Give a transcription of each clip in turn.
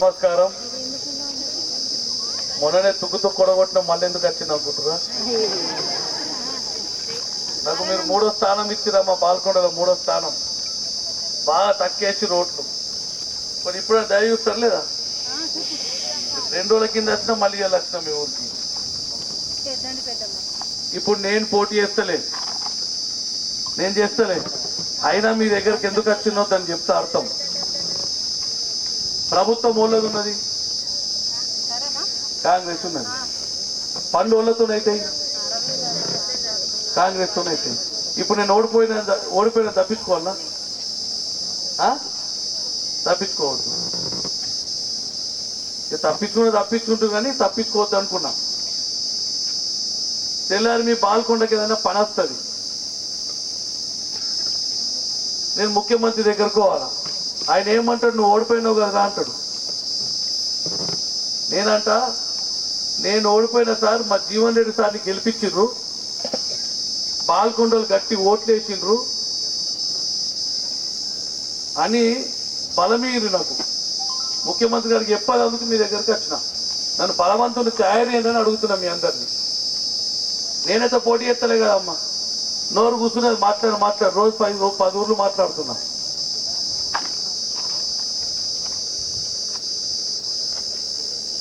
నమస్కారం. మొన్ననే తుక్కుతూ కొడగొట్టిన మళ్ళీ ఎందుకు వచ్చింది అనుకుంటురా నాకు మీరు మూడో స్థానం ఇచ్చిరా మా పాల్కొండలో మూడో స్థానం. బాగా తక్కేసి రోడ్లు. మరి ఇప్పుడు దయ చూస్తారు లేదా? రెండు రోజుల కింద వచ్చినా మళ్ళీ ఇవాళ వచ్చినా మీ ఊరికి. ఇప్పుడు నేను పోటీ చేస్తలే. నేను చేస్తలే. అయినా మీ దగ్గరికి ఎందుకు వచ్చిందో దాన్ని చెప్తే అర్థం. ప్రభుత్వం ఓళ్ళది ఉన్నది. కాంగ్రెస్ ఉన్నది. పనులు ఓళ్ళతోనైతాయి కాంగ్రెస్ తోనైతాయి ఇప్పుడు నేను ఓడిపోయిన ఓడిపోయిన తప్పించుకోవాలనా? ఆ? తప్పించుకోవద్దు. ఇక తప్పించుకుని తప్పించుకుంటూ కానీ తప్పించుకోవద్దు అనుకున్నా. తెల్లారి మీ పాల్కొండకి ఏదైనా పని వస్తుంది. నేను ముఖ్యమంత్రి దగ్గరకు పోవాలా? ఆయన ఏమంటాడు? నువ్వు ఓడిపోయినావు కదా అంటాడు. నేనంట నేను ఓడిపోయిన సార్ మా జీవన్ రెడ్డి సార్ని గెలిపించిండ్రు. పాల్కొండలు గట్టి ఓట్లేసిండ్రు. అని బలమీరు నాకు. ముఖ్యమంత్రి గారికి చెప్పాలందుకు మీ దగ్గరికి వచ్చిన. నన్ను బలవంతుని తయారేనని అడుగుతున్నా మీ అందరినీ. నేనైతే పోటీ ఎత్తలే కదమ్మా. నోరు కూర్చున్నది మాట్లాడి మాట్లాడు. రోజు పది రోజు పది ఊర్లు మాట్లాడుతున్నా.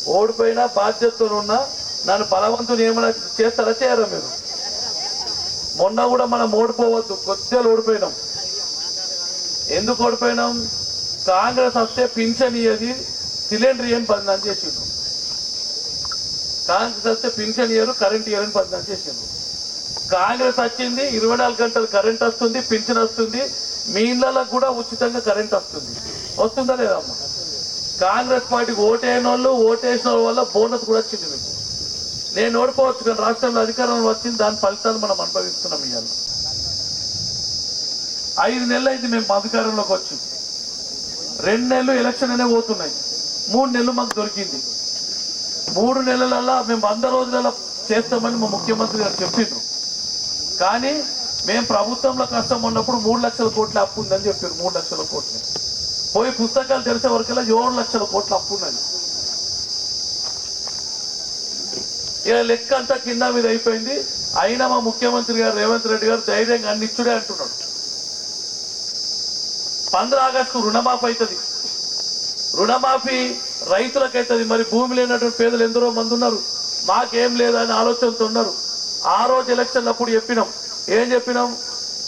ఓడిపోయినా బాధ్యతతో ఉన్నా నన్ను బలవంతుని ఏమైనా చేస్తారా చేయరా మీరు? మొన్న కూడా మనం ఓడిపోవద్దు. కొద్దిగా ఓడిపోయినాం. ఎందుకు ఓడిపోయినాం? కాంగ్రెస్ వస్తే పింఛన్ ఇయ్యది సిలిండర్ ఇయ్యని పదిదాన్ని చేసిండు. కాంగ్రెస్ వస్తే పింఛన్ ఇయ్యరు కరెంట్ ఇయ్యరని పదిదాన్ని చేసిండు. కాంగ్రెస్ వచ్చింది ఇరవై నాలుగు గంటలు కరెంట్ వస్తుంది పింఛన్ వస్తుంది మీ ఇళ్ళలకు కూడా ఉచితంగా కరెంట్ వస్తుంది. వస్తుందా లేదమ్మా కాంగ్రెస్ పార్టీకి ఓటేయని వాళ్ళు ఓటేసిన వాళ్ళ వల్ల బోనస్ కూడా వచ్చింది మీకు. నేను ఓడిపోవచ్చు కానీ రాష్ట్రంలో అధికారం వచ్చింది దాని ఫలితాలు మనం అనుభవిస్తున్నాం ఇవాళ ఐదు నెలలు అయింది మేము అధికారంలోకి వచ్చింది రెండు నెలలు ఎలక్షన్ అనే పోతున్నాయి. మూడు నెలలు మాకు దొరికింది. మూడు నెలలలో మేము వంద రోజులలో చేస్తామని మా ముఖ్యమంత్రి గారు చెప్పిండ్రు. కానీ మేము ప్రభుత్వంలో కష్టం ఉన్నప్పుడు మూడు లక్షల కోట్ల అప్పు ఉందని చెప్పారు మూడు లక్షల కోట్లు. పోయి పుస్తకాలు తెలిసే వరకల్లా ఏడు లక్షల కోట్ల అప్పు ఉన్నది. ఇక లెక్క అంతా కింద మీద అయిపోయింది. అయినా మా ముఖ్యమంత్రి గారు రేవంత్ రెడ్డి గారు ధైర్యంగా అన్నిచ్చుడే అంటున్నాడు. పంద్రా ఆగస్టు రుణమాఫీ అవుతుంది రుణమాఫీ రైతులకైతుంది. మరి భూమి లేనటువంటి పేదలు ఎందరో మంది ఉన్నారు. మాకేం లేదని ఆలోచనతో ఉన్నారు. ఆ రోజు ఎలక్షన్ అప్పుడు చెప్పినాం. ఏం చెప్పినాం?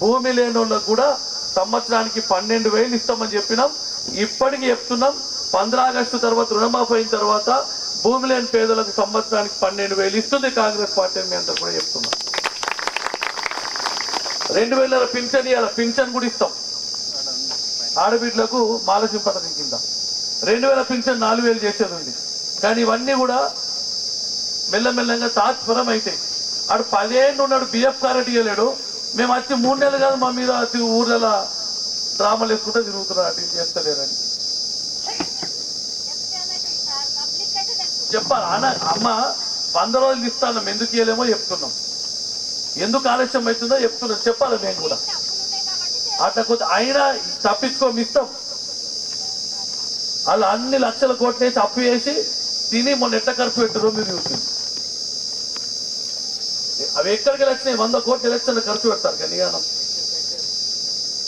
భూమి లేని వాళ్ళకు కూడా సంవత్సరానికి పన్నెండు వేలు ఇస్తామని చెప్పినాం. ఇప్పటికి చెప్తున్నాం. పంద్రాగస్టు తర్వాత రుణమాఫీ అయిన తర్వాత భూమి లేని పేదలకు సంవత్సరానికి పన్నెండు వేలు ఇస్తుంది కాంగ్రెస్ పార్టీ మీ అంతా కూడా చెప్తున్నాం. రెండు వేల పింఛన్ ఇవాళ పింఛన్ కూడా ఇస్తాం. ఆడబిడ్లకు మాలసి పథకం కింద రెండు వేల పింఛన్ నాలుగు వేలు చేసేది ఉంది. కానీ ఇవన్నీ కూడా మెల్లమెల్లంగా తాత్పరం అవుతాయి ఆడు పదేళ్ళు ఉన్నాడు బిఎఫ్ కారెట్ ఇవ్వలేడు మేము వచ్చి మూడు నెలలు కాదు మా మీద ఊర్లలో డ్రామాలు వేసుకుంటే తిరుగుతున్నారు అటు చేస్తలేరని. చెప్పాలి? అన్న అమ్మ వంద రోజులు ఇస్తాను ఎందుకు ఇవ్వలేమో చెప్తున్నాం. ఎందుకు ఆలస్యం అవుతుందో చెప్తున్నాం. చెప్పాలి మేము కూడా? అట్లా కొద్ది అయినా తప్పించుకోం ఇష్టం వాళ్ళు అన్ని లక్షల కోట్లు వేసి అప్పు చేసి తిని మొన్న ఎట్ట ఖర్చు పెట్టారో మీరు చూసింది. అవి ఎక్కడికి లక్షణాయి వంద కోట్లు ఎలక్షన్లు ఖర్చు పెడతారు కానీ నియానం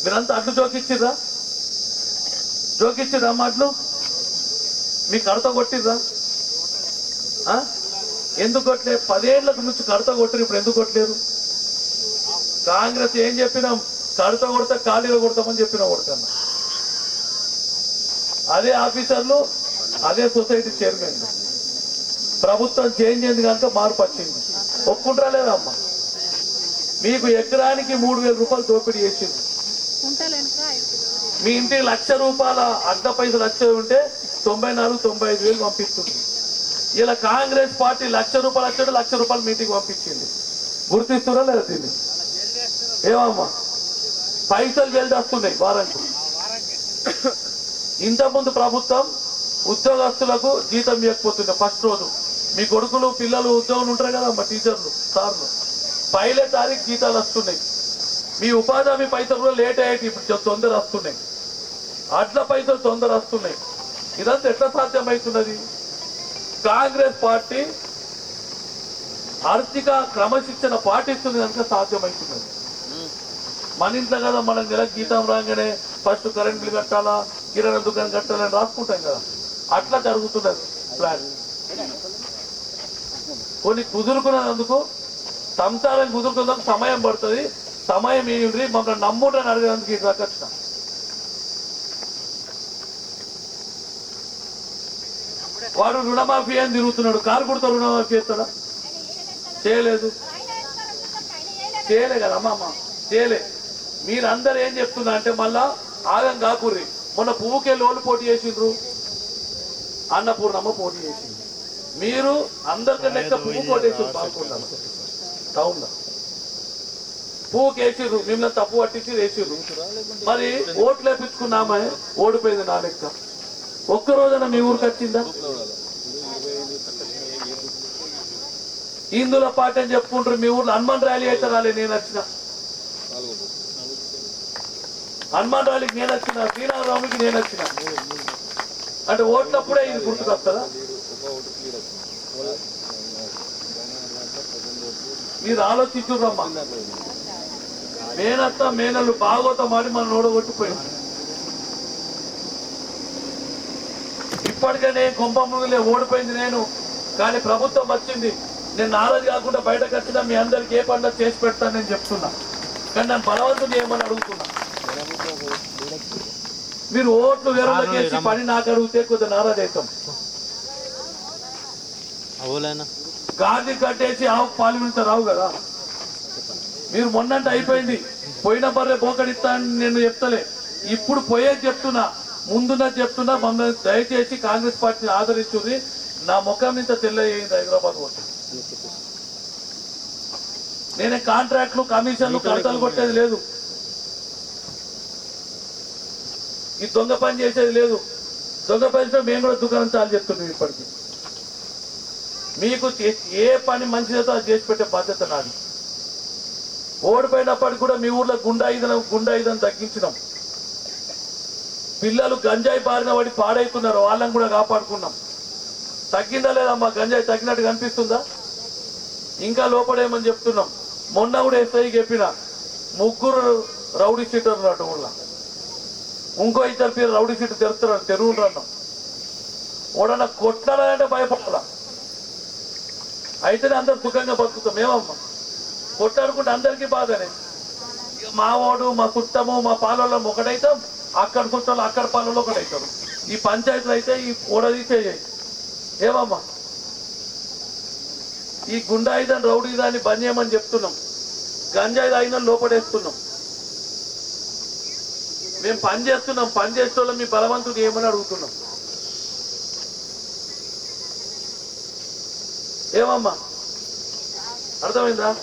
మీరంతా అడ్డు జోకిచ్చిర్రా? జోకిచ్చిర్రా మాటలు మీ కడత కొట్టిర్రా? ఆ? ఎందుకు కొట్టలే? పదేళ్ళకు నుంచి కడత కొట్టారు ఇప్పుడు ఎందుకు కొట్టలేరు? కాంగ్రెస్ ఏం చెప్పినాం? కడత కొడతా ఖాళీగా కొడతామని చెప్పిన కొడుతున్నా అదే ఆఫీసర్లు అదే సొసైటీ చైర్మన్. ప్రభుత్వం చేంజ్ అయింది కనుక మార్పు వచ్చింది. ఒప్పుకుంటారా లేదమ్మా? మీకు ఎకరానికి మూడు వేల రూపాయలు దోపిడీ చేసింది. మీ ఇంటికి లక్ష రూపాయల అడ్డ పైసలు వచ్చే ఉంటే తొంభై నాలుగు తొంభై ఐదు వేలు పంపిస్తుంది. ఇలా కాంగ్రెస్ పార్టీ లక్ష రూపాయలు వచ్చాడు లక్ష రూపాయలు మీటింగ్ పంపించింది. గుర్తిస్తున్నా లేదా దీన్ని? ఏమమ్మా? పైసలు జల్దొస్తున్నాయి వారానికి. ఇంతకుముందు ప్రభుత్వం ఉద్యోగస్తులకు జీతం ఇవ్వకపోతుండే ఫస్ట్ రోజు. మీ కొడుకులు పిల్లలు ఉద్యోగులు ఉంటారు కదా మా టీచర్లు సార్లు. పైలే తారీఖు జీతాలు వస్తున్నాయి. మీ ఉపాధి హామీ పైసలు కూడా లేట్ అయ్యేటి ఇప్పుడు తొందర వస్తున్నాయి. అట్ల పైసలు తొందర వస్తున్నాయి. ఇదంతా ఎట్లా సాధ్యమవుతున్నది కాంగ్రెస్ పార్టీ ఆర్థిక క్రమశిక్షణ పాటిస్తుంది కనుక సాధ్యమవుతున్నది మన ఇంట్లో కదా మనం నెలకు జీతం రాగానే ఫస్ట్ కరెంట్ బిల్ కట్టాలా? కిరాణా దుకాణం కట్టాలని రాసుకుంటాం కదా. అట్లా జరుగుతున్నది ప్లాన్. కొన్ని కుదురుకున్నందుకు సంసారం కుదురుకున్నందుకు సమయం పడుతుంది. సమయం ఏంటి మమ్మల్ని నమ్ముడని అడిగేందుకు ఇది దక్కచ్చిన వాడు రుణమాఫీ అని తిరుగుతున్నాడు. కారు కుడతా రుణమాఫీ చేస్తాడా? చేయలేదు. చేయలే కదా అమ్మ అమ్మ. చేయలే. మీరందరూ ఏం చెప్తున్నా అంటే మళ్ళా ఆగం కాకుర్రి. మొన్న పువ్వుకే లోలు పోటీ చేసిండ్రు. అన్నపూర్ణమ్మ పోటీ చేసింది. మీరు అందరికంటే లెక్క పువ్వు టౌన్లో పువ్వుకి వేసిర్రు మిమ్మల్ని తప్పు పట్టించి వేసిర్రు మరి ఓట్లు వేపించుకున్నామే ఓడిపోయింది నా లెక్క. ఒక్క రోజున మీ ఊరికి వచ్చిందా? ఇందులో పాట అని చెప్పుకుంటారు మీ ఊర్లో హనుమాన్ ర్యాలీ అయితే రాలే నేను వచ్చిన. హనుమాన్ ర్యాలీకి నేను వచ్చిన శ్రీరామరావుకి నేను వచ్చిన. అంటే ఓట్లప్పుడే ఇది గుర్తుకొస్తుందా? మీరు ఆలోచించుర్రమ్మా. మేనత్త మేనలు బాగోతం ఆడి మనం ఓడగొట్టిపోయింది ఇప్పటికే కొంప ముగిలే ఓడిపోయింది నేను. కానీ ప్రభుత్వం వచ్చింది. నేను నారాజు కాకుండా బయటకు వచ్చినా మీ అందరికి ఏ పండుగ చేసి పెడతాను నేను చెప్తున్నా. కానీ నన్ను బలవంతుని ఏమని అడుగుతున్నా? మీరు ఓట్లు వేరే చేసి పని నాకు అడిగితే కొద్దిగా నారాజు అవుతాం అవలేనా? గాంధీ కట్టేసి ఆవు పాలు వింటే రావు కదా. మీరు మొన్నంటే అయిపోయింది. పోయిన బర్రె బోకడిస్తా అని నేను చెప్తలే. ఇప్పుడు పోయేది చెప్తున్నా. ముందున్నది చెప్తున్నా. మమ్మల్ని దయచేసి కాంగ్రెస్ పార్టీని ఆదరించుంది నా ముఖం ఇంత తెల్లయ్యింది హైదరాబాద్ పోతే నేనే కాంట్రాక్ట్లు కమిషన్లు కడతలు కొట్టేది లేదు. ఈ దొంగ పని చేసేది లేదు. దొంగ పనితో మేము కూడా దుకాణం చాలు చెప్తున్నాం ఇప్పటికి. మీకు ఏ పని మంచిదో అది చేసి పెట్టే బాధ్యత నాది. ఓడిపోయినప్పటికి కూడా మీ ఊర్లో గుండాయుధం గుండాయిదనం తగ్గించినాం. పిల్లలు గంజాయి బారిన పడి పాడైతున్నారు వాళ్ళని కూడా కాపాడుకున్నాం. తగ్గిందా లేదా మా గంజాయి తగ్గినట్టు కనిపిస్తుందా? ఇంకా లోపడేమని చెప్తున్నాం. మొన్న కూడా ఎస్ఐ చెప్పిన ముగ్గురు రౌడీ సీటర్ ఉన్నట్టు ఊళ్ళో ఇంకో ఇద్దరు పేరు రౌడీ సీటు తెరుతున్నారు తెరువులు అన్నాం ఓడన్నా కొట్టాలంటే భయపడాలా? అయితేనే అందరు సుఖంగా బతుకుతాం ఏమమ్మా కొట్టాడుకుంటే అందరికీ బాధనే. ఇక మా వాడు మా కుట్టము మా పాలలో ఒకటైతాం అక్కడ చుట్టాలు అక్కడ పాలలో ఒకటైతాం. ఈ పంచాయతీలు అయితే ఈ ఓడదీసే ఏమమ్మా? ఈ గుండాయిదాన్ని రౌడీదాన్ని బంద్ చేయమని చెప్తున్నాం. గంజాయి తాగిన లోపడేస్తున్నాం. మేము పని చేస్తున్నాం పని చేసే మీ బలవంతుడు ఏమని అడుగుతున్నాం? ఏమమ్మా? అర్థమైందా?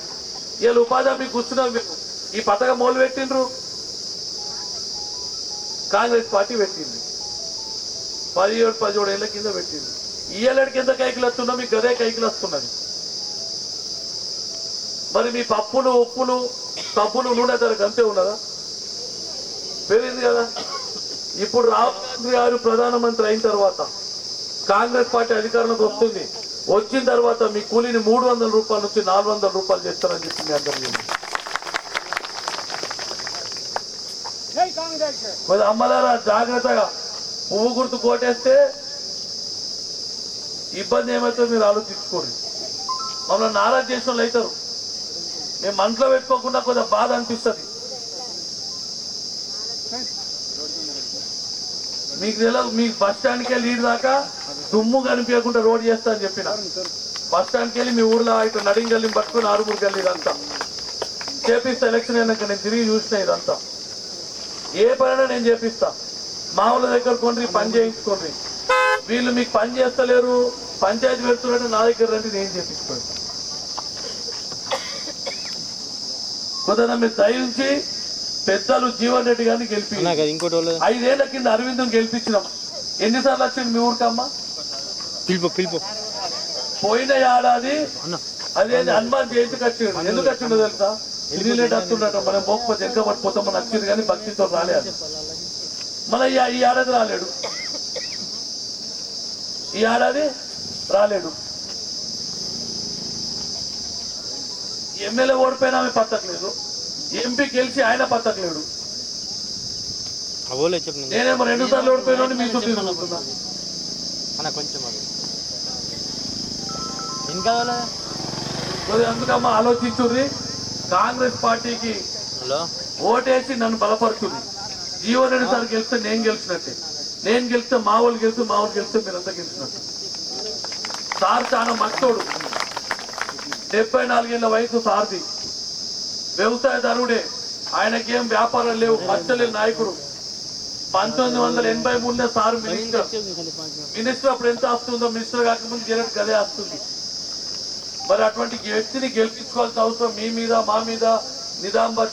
వీళ్ళు ఉపాధి మీకు కూర్చున్నాం మేము ఈ పథకం మొదలు పెట్టిండ్రు. కాంగ్రెస్ పార్టీ పెట్టింది. పదిహేడు పదిహేడు ఏళ్ళ కింద పెట్టింది. ఈ కింద కైకిలు వస్తున్నా మీకు గదే కైకిలు వస్తున్నది. మరి మీ పప్పులు ఉప్పులు సబ్బులు నూనె ధరకు అంతే ఉన్నదా? పెరిగింది కదా? ఇప్పుడు రాహుల్ గాంధీ గారు ప్రధానమంత్రి అయిన తర్వాత కాంగ్రెస్ పార్టీ అధికారంలోకి వస్తుంది. వచ్చిన తర్వాత మీ కూలీని మూడు వందల రూపాయల నుంచి నాలుగు వందల రూపాయలు చేస్తారని చెప్పి మీ అందరికీ మరి అమ్మలారా జాగ్రత్తగా పువ్వు గుర్తు కోటేస్తే ఇబ్బంది ఏమైతే మీరు ఆలోచించుకోండి. మమ్మల్ని నారాజ్ చేసిన వాళ్ళు అవుతారు. మేము మనసులో పెట్టుకోకుండా కొంచెం బాధ అనిపిస్తుంది. మీకు తెలియదు మీకు బస్ స్టాండ్కి వెళ్ళి ఈడు దాకా దుమ్ము కనిపించకుండా రోడ్ చేస్తా అని చెప్పిన. బస్ స్టాండ్కి వెళ్ళి మీ ఊర్లో ఇటు నడింగల్లి పట్టుకుని ఆరుమూరుకి వెళ్ళి ఇదంతా. చేపిస్తా ఎలక్షన్ అయినాక నేను తిరిగి చూసిన ఇదంతా. ఏ పనైనా నేను చేపిస్తా. మామూలు దగ్గర కొండ్రి పని చేయించుకోండి. వీళ్ళు మీకు పని చేస్తలేరు పంచాయతీ పెడుతున్నట్టు నా దగ్గర రండి నేను చేపించుకోండి కొంత మీరు దయించి పెద్దలు జీవన్ రెడ్డి గారిని గెలిపి ఇంకోటి ఐదేళ్ళ కింద అరవిందం గెలిపించినాం. ఎన్నిసార్లు వచ్చింది మీ ఊరికమ్మా? పిలుపు పిలుపు. పోయిన ఏడాది అదే హనుమాన్ జయంతికి వచ్చిండు ఎందుకు వచ్చిండో తెలుసా? ఇది లేట్ వస్తుండట. మనం పోకపోతే ఇంకా పడిపోతాం మనం వచ్చింది కానీ భక్తితో రాలేదు మన ఈ ఏడాది రాలేడు. ఈ ఏడాది రాలేడు. ఎమ్మెల్యే ఓడిపోయినా ఆమె పత్తట్లేదు ఎంపీ గెలిచి ఆయన పత్తట్లేడు అవోలే చెప్పు నేను. నేనేమో రెండు సార్లు ఓడిపోయినా అన్న కొంచెం కొద్దిగా అందుకమ్మా ఆలోచించుర్రి. కాంగ్రెస్ పార్టీకి ఓటేసి నన్ను బలపరుచుంది జీవన్ రెడ్డి సార్ గెలిస్తే నేను గెలిచినట్టే. నేను గెలిస్తే మా వాళ్ళు గెలిస్తే మా వాళ్ళు గెలిస్తే మీరంతా గెలిచినట్టు. సార్ చాలా మంచోడు డెబ్బై నాలుగేళ్ళ వయసు సార్ది. వ్యవసాయదారుడే. ఆయనకేం వ్యాపారం లేవు. మచ్చలేని నాయకుడు. పంతొమ్మిది వందల ఎనభై మూడులో సార్ మినిస్టర్. మినిస్టర్ అప్పుడు ఎంత వస్తుందో మినిస్టర్ కాకముందు జనరల్ గదే వస్తుంది మరి అటువంటి వ్యక్తిని గెలిపించుకోవాల్సిన అవసరం మీ మీద మా మీద నిజామాబాద్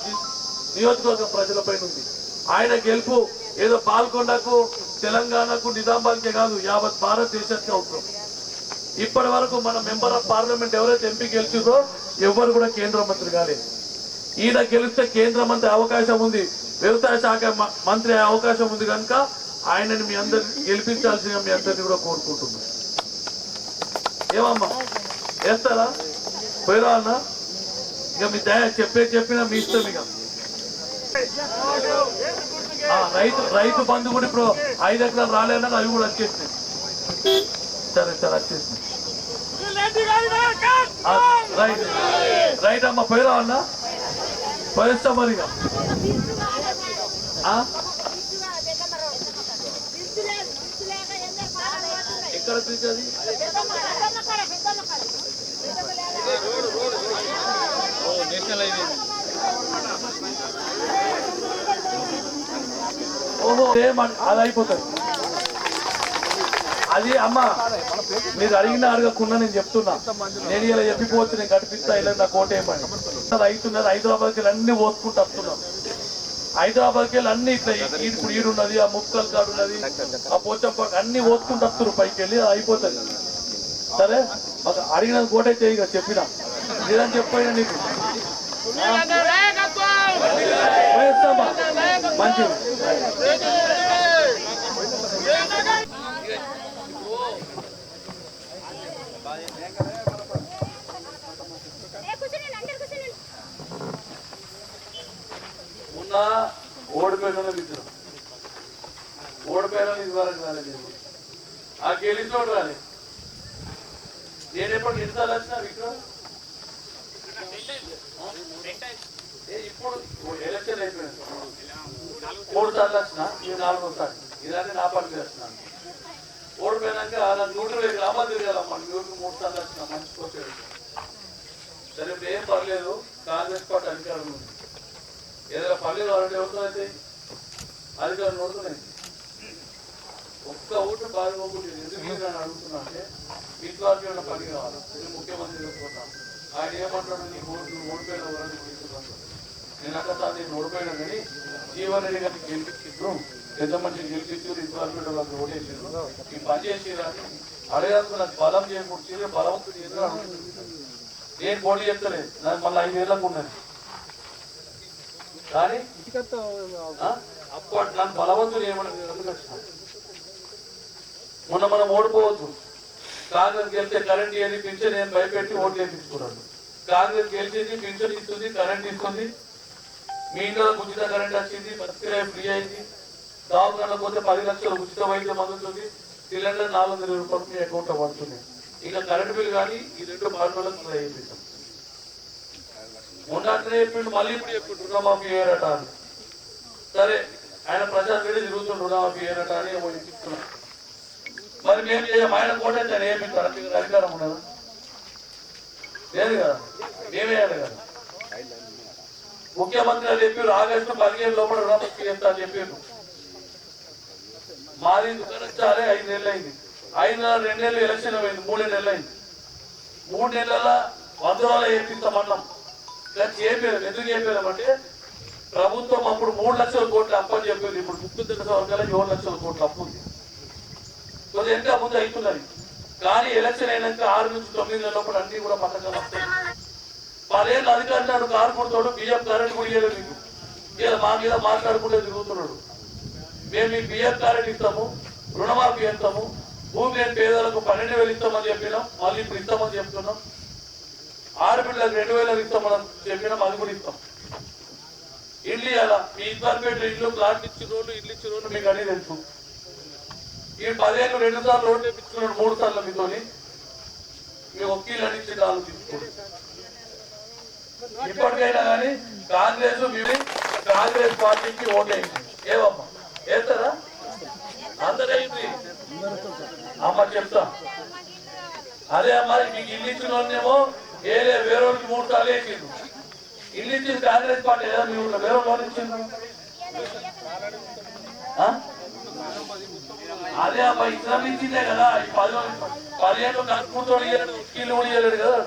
నియోజకవర్గ ప్రజలపై ఉంది. ఆయన గెలుపు ఏదో పాల్గొండకు తెలంగాణకు నిజామాబాద్కే కాదు యావత్ భారతదేశానికి అవసరం. ఇప్పటి వరకు మన మెంబర్ ఆఫ్ పార్లమెంట్ ఎవరైతే ఎంపీ గెలిచిందో ఎవరు కూడా కేంద్ర మంత్రి కాలేదు. ఈయన గెలిస్తే కేంద్ర మంత్రి అవకాశం ఉంది వ్యవసాయ శాఖ మంత్రి అవకాశం ఉంది కనుక ఆయనని మీ అందరిని గెలిపించాల్సిన మీ అందరిని కూడా కోరుకుంటున్నాను ఏమమ్మా? వేస్తారా? పోయిరా అన్న ఇక మీ దయ చెప్పే చెప్పినా మీ ఇష్టం ఇక. రైతు రైతు బంధు కూడా ఇప్పుడు ఐదు ఎకరాలు రాలేదన్నా అవి కూడా వచ్చేసినాయి. సరే సరే వచ్చేసినాయి. రైట్. రైట్ అమ్మ పోయిరా అన్న పోయిస్తా మరి ఎక్కడ పిలిచేది ఓహో ఏం అది అయిపోతుంది. అది అమ్మ మీరు అడిగిన అడగకుండా నేను చెప్తున్నా. నేను ఇలా చెప్పిపోవచ్చు నేను కనిపిస్తా ఇలా నా కోట ఏమని రైతున్నది హైదరాబాద్కి అన్ని పోసుకుంటూ వస్తున్నాం. హైదరాబాద్కి వెళ్ళి అన్ని ఇట్లా ఇప్పుడు ఈడున్నది ఆ ముక్కల్ కాడు ఉన్నది ఆ పోచంపాక అన్ని పోసుకుంటూ వస్తున్నారు పైకి వెళ్ళి అది అయిపోతుంది. సరే? మాకు అడిగిన కోటే చేయగా చెప్పిన. లేదని చెప్పినా నీకు? మంచిది. మొన్న ఓడిపోయిన ఇద్దరు ఓడిపోయిన ఇది వరకు రాలేదు. ఆ గెలిచినోడు రాలే. నేను ఎప్పుడు ఎన్నిసార్లు వచ్చినా విక్రమ్? ఇప్పుడు ఎలక్షన్ అయిపోయింది. మూడు సార్లు వచ్చిన ఇది నాలుగోసారి ఇలానే నా పని చేస్తున్నాను ఓడిపోయినాక నన్ను నూట ఇరవై గ్రామాలు తిరగాలమ్మా నూటికి మూడు సార్లు వచ్చిన మంచి వచ్చాడు సరే ఇప్పుడు ఏం పర్లేదు. కాంగ్రెస్ పార్టీ అధికారం ఉంది. ఏదైనా పర్లేదు వాళ్ళంటే ఎవరితో అయితే అధికారం నోడుతున్నాయి. ఒక్క ఓటు బాధపోకుండా ఎందుకు మీరు అడుగుతున్నా అంటే విశ్వాసం ఉన్న పని కావాలి? ఇది ముఖ్యమంత్రి చెప్పుకుంటాను ఆయన ఏమంటాడు? నీ ఓటు ఓడిపోయిన ఎవరని నేను అక్కడ నేను ఓడిపోయినా కానీ జీవన్ రెడ్డి గారికి గెలిపించారు పెద్ద మనిషిని గెలిపించారు విశ్వాసం వాళ్ళకి ఓటేసారు ఈ పని చేసిరా అడగడానికి నాకు బలం చేయకూడదు బలవంతుడు చేసి నేను పోటీ చేస్తలేదు నాకు మళ్ళీ ఐదేళ్ళకు ఉన్నది. కానీ అప్పుడు నన్ను బలవంతులు ఏమన్నా మొన్న మనం ఓడిపోవద్దు కాంగ్రెస్ గెలిస్తే కరెంట్ ఏది పింఛన్ నేను భయపెట్టి ఓట్లు వేయించుకున్నాను కాంగ్రెస్ గెలిచింది పింఛన్ ఇస్తుంది కరెంట్ ఇస్తుంది. మీ ఇంట్లో ఉచిత కరెంట్ వచ్చింది బతికిరాయి ఫ్రీ అయింది. దవాఖాన పోతే పది లక్షలు ఉచిత వైద్యం అందుతుంది సిలిండర్ నాలుగు వందల రూపాయలు మీ అకౌంట్ పడుతుంది. ఇక కరెంట్ బిల్ కానీ ఈ రెండు మార్పులకు వేయించాం ఉన్నట్లే చెప్పిండు మళ్ళీ ఇప్పుడు చెప్పిండు రుణమాఫీ ఏరట అని. సరే ఆయన ప్రజాస్ రెడ్డి తిరుగుతుండు రుణమాఫీ ఏరట అని ఏమో చెప్తున్నా మరి మేము చేయం ఆయన కోట నేను ఏమి మీకు అధికారం ఉండదు లేదు కదా? మేమేయాలి కదా? ముఖ్యమంత్రి చెప్పారు ఆగస్టు పదిహేను లోపల రుణమాఫీ చేస్తా అని చెప్పారు. మాది దుకాణించాలి ఐదు నెలలు అయింది ఐదు నెలలు రెండు నెలలు ఎలక్షన్ అయింది మూడు నెలలు అయింది మూడు నెలల వంద రోజులు చేపిస్తామన్నాం కానీ చేయలేదు ఎందుకు చేయలేమంటే ప్రభుత్వం అప్పుడు మూడు లక్షల కోట్లు అప్పు అని చెప్పింది. ఇప్పుడు ముప్పై తెలుసు వర్గాల ఏడు లక్షల కోట్లు అప్పు ఉంది. కొద్దిగా ఎంత ముందు అవుతున్నది కానీ ఎలక్షన్ అయినాక ఆరు నుంచి తొమ్మిది నెలల లోపల అన్ని కూడా పథకాలు వస్తాయి. పదేళ్ళు అధికారులు కారు కొడుతాడు బియ్యం కరెంట్ కూడా ఇయ్యలేదు మీకు ఇలా మా మీద మాట్లాడుకుంటే తిరుగుతున్నాడు. మేము మీ బియ్యం కరెంట్ ఇస్తాము రుణమాఫీ ఇస్తాము భూమి లేని పేదలకు పన్నెండు వేలు ఇస్తామని చెప్పినాం మళ్ళీ ఇప్పుడు ఇస్తామని చెప్తున్నాం. ఆడపిల్లలకు రెండు వేలకు ఇస్తామని చెప్పినాం అది కూడా ఇస్తాం. ఇల్లు ఇవ్వాలా మీ ఇద్దరు ఇల్లు ప్లాట్ ఇచ్చిన రోడ్లు ఇల్లు ఇచ్చిన రోజు మీకు అనేది తెలుసు. ఈ పదేళ్ళు రెండు సార్లు రోడ్డు తెప్పించుకున్నాడు మూడు సార్లు మీతోని. మీ అని ఇచ్చి ఆలోచించుకోండి ఇప్పటికైనా కానీ కాంగ్రెస్ మేము కాంగ్రెస్ పార్టీకి ఓటేయండి. ఏవమ్మా? వేస్తారా అందరైంది అమ్మ చెప్తా. అదే అమ్మా మీకు ఇల్లు ఇచ్చిన వాళ్ళనేమో ఏలే వేరే వాళ్ళకి మూడు సార్లు వేసిండు ఇల్లు ఇచ్చిన కాంగ్రెస్ పార్టీ ఏదో మీ ఊళ్ళో వేరే వాళ్ళు ఇచ్చిండు ఆ? అదే అమ్మా ఇస్లాం ఇచ్చిందే కదా ఈ పది పదిహేను కూర్చోడు ఇల్లు కూడా ఇవ్వలేడు కదా.